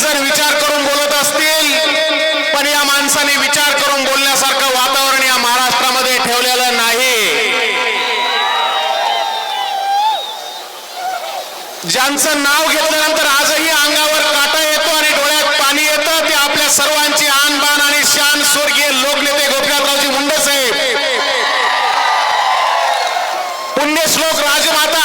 जर विचार करून बोलत असतील पण या माणसाने विचार करून बोलण्यासारखं वातावरण या महाराष्ट्रामध्ये ठेवलेलं नाही. ज्यांचं नाव घेतल्यानंतर आजही अंगावर काटा येतो आणि डोळ्यात पाणी येतं ते आपल्या सर्वांची आनबान आणि शान स्वर्गीय लोकनेते गोपीनाथरावजी मुंडे साहेब. पुण्यश्लोक राजमाता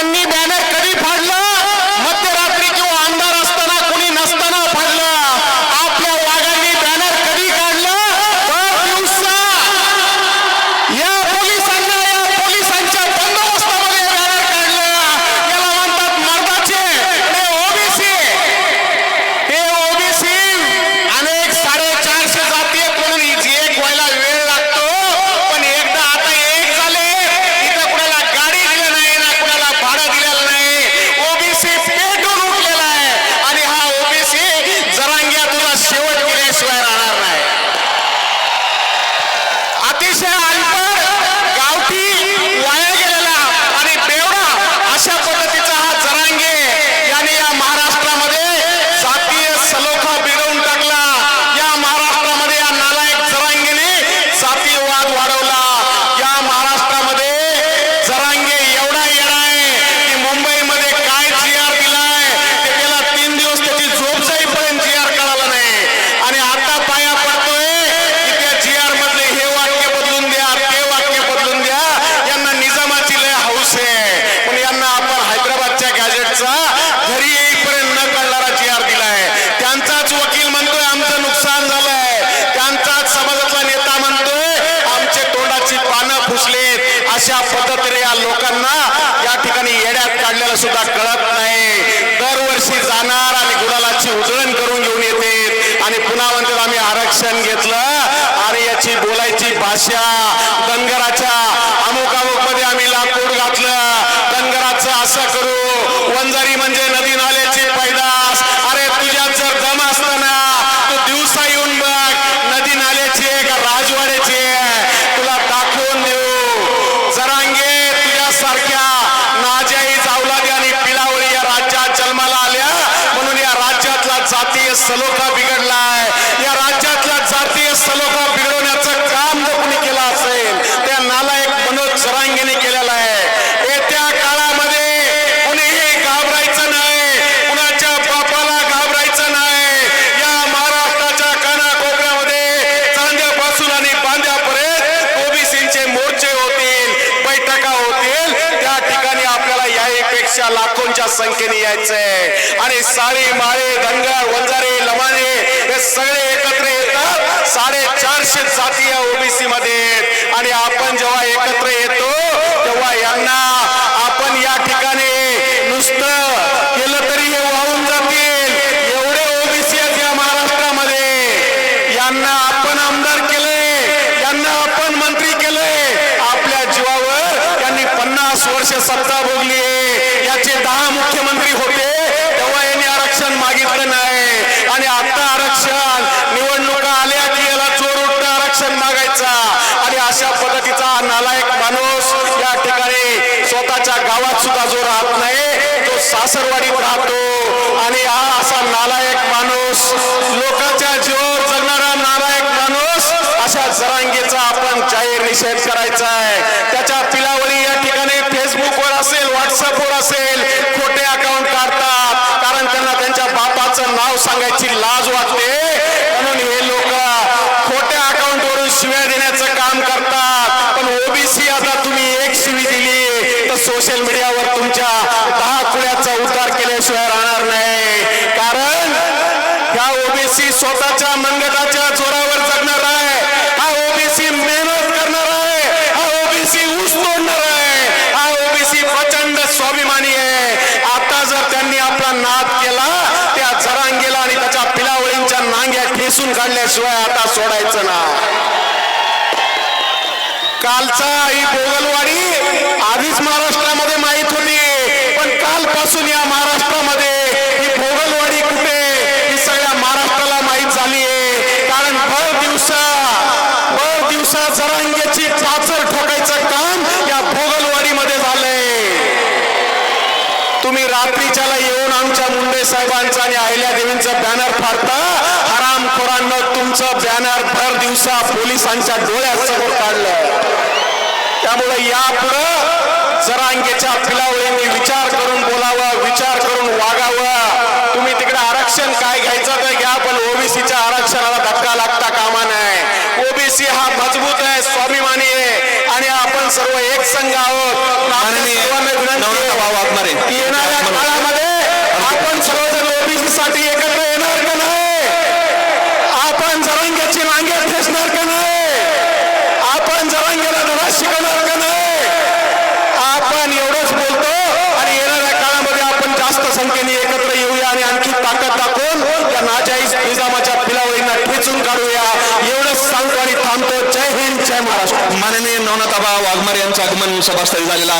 त्यांनी बॅनर कधी फाडलं मध्यरात्री किंवा अंधार असताना कोणी नसताना फाडलं आपल्या वाघांनी बॅनर कधी काढलं दर दिवसा या पोलिसांना या पोलिसांच्या बंदोबस्तामध्ये बॅनर काढलं याला म्हणतात मर्दाचे हे ओबीसी हे ओबीसी अनेक साडेचारशे जाती आहेत म्हणून हिची एक व्हायला वेळ लागतो पण एकदा आता एक झाले इथं कुणाला गाडी दिलं नाही ना कुणाला भाडं दिलेलं नाही ओबीसी पेटून उठलेला आहे आणि हा ओबीसी जरांग्या तुला शेवट केल्याशिवाय राहणार नाही अतिशय अल्प गावठी वाया गेलेला आणि बेवडा अशा पद्धतीचा हा जरांगे याने या महाराष्ट्रामध्ये जातीय सलोखा बिघडवून टाकला या महाराष्ट्रामध्ये या नालायक जरांगेने जातीयवाद वाढवला या महाराष्ट्रामध्ये जरांगे एवढा येणार आहे की मुंबईमध्ये काय जी आर दिलाय ते त्याला तीन दिवस त्याची झोप जाईपर्यंत जी आर कळाला नाही आणि आता पाया पडतोय की त्या जी आर मधले हे वाक्य बदलून द्या ते वाक्य बदलून द्या यांना निजामाची लय हौस आहे पण यांना आपण हैदराबादच्या गॅजेटचा घरी येईपर्यंत न कळणारा जी आर दिलाय त्यांचाच वकील म्हणतोय आमचं नुकसान झालंय त्यांचाच समाजातला नेता म्हणतोय आमचे तोंडाची पानं फुसलेत मात्र या लोकांना या ठिकाणी येड्यात काढलेलं सुद्धा कळत नाही. दरवर्षी जाणार आणि गुलालाची उजळण करून घेऊन येते. आणि पुन्हा म्हणतात आम्ही आरक्षण घेतलं. आणि याची बोलायची भाषा धनगराच्या अमुक अमुकमध्ये आम्ही लाकूड घातलं. धनगराचं असं करू. वंजारी म्हणजे जातीय सलोखा बिघडलाय. या राज्यातला जातीय सलोखा लाखोंच्या संख्येने यायचंय. आणि साळी माळे धनगर वंजारे लमाणे हे सगळे एकत्र येतात. साडेचारशे जाती या ओबीसी मध्ये आणि आपण जेव्हा एकत्र येतो तेव्हा यांना आपण या ठिकाणी नुसतं केलं तरी हे वाहून जातील. एवढे ओबीसी आहेत या महाराष्ट्रामध्ये. यांना आपण आमदार केले यांना आपण मंत्री केले. आपल्या जीवावर त्यांनी पन्नास वर्ष सत्ता भोगली आहे. याचे दहा मुख्यमंत्री होते तेव्हा यांनी आरक्षण मागितलं नाही. आणि आता आरक्षण निवडणुका आल्या की याला चोर उठतं आरक्षण मागायचा. आणि अशा पद्धतीचा नालायक माणूस या ठिकाणी स्वतःच्या गावात सुद्धा जो राहत नाही तो सासरवाडीत राहतो. आणि हा असा नालायक माणूस लोकांच्या जीवावर जगणारा नालायक माणूस अशा जरांगीचा आपण जाहीर निषेध करायचा आहे. नाव सांगायची लाज वाटते. म्हणून हे लोक खोट्या अकाउंट वरून शिव्या देण्याचं काम करतात. पण ओबीसी आता तुम्ही एक शिवी दिली. तर सोशल मीडियावर तुमच्या दहा खुळ्याचा उद्धार केल्याशिवाय राहणार नाही कारण ह्या ओबीसी स्वतःच्या मनगटाच्या जोरावर जगणार आहे हा ओबीसी मेहनत करणार आहे हा ओबीसी ऊस तोडणार आहे हा ओबीसी प्रचंड स्वाभिमानी आहे आता जर त्यांनी आपला नाद केला त्या जरांगेला आणि त्याच्या पिलावळींच्या पुसून काढल्याशिवाय आता सोडायचं ना. कालचा ही भोगलवाडी आधीच महाराष्ट्रामध्ये माहीत होती पण कालपासून या महाराष्ट्रामध्ये ही भोगलवाडी कुठे ही सगळ्या महाराष्ट्राला माहीत झाली आहे कारण भर दिवसा भर दिवसा जरांगेची चाचर ठोकायचं काम या भोगलवाडीमध्ये झालंय तुम्ही रात्रीच्याला येऊन आमच्या मुंडे साहेबांचा आणि अहिल्या देवींचा बॅनर फाडता हराम बंडखोरांना तुमचं बॅनर भर दिवसा पोलिसांच्या डोळ्यासमोर काढलं. त्यामुळे यापुढं जरांगेच्या पिलावळींनी विचार करून बोलावं विचार करून वागावं. तुम्ही तिकडे आरक्षण काय घ्यायचं तर घ्या पण ओबीसीच्या आरक्षणाला धक्का लागता कामा नाही ओबीसी हा मजबूत आहे स्वाभिमानी आपण सर्व एक संघ आहोत नवनाथ भाऊ येणाऱ्या काळामध्ये आपण सर्वजण ओबीसी साठी एकत्र येणार का नाही? आपण जरांग्याची मागे ठेचणार का नाही? आपण जरांगेला धडा शिकवणार का नाही? आपण एवढंच बोलतो आणि येणाऱ्या काळामध्ये आपण जास्त संख्येने एकत्र येऊया आणि आणखी ताकद दाखवून बाबा वाघमारे यांचं आगमन सभास्थळी झालेलं आहे.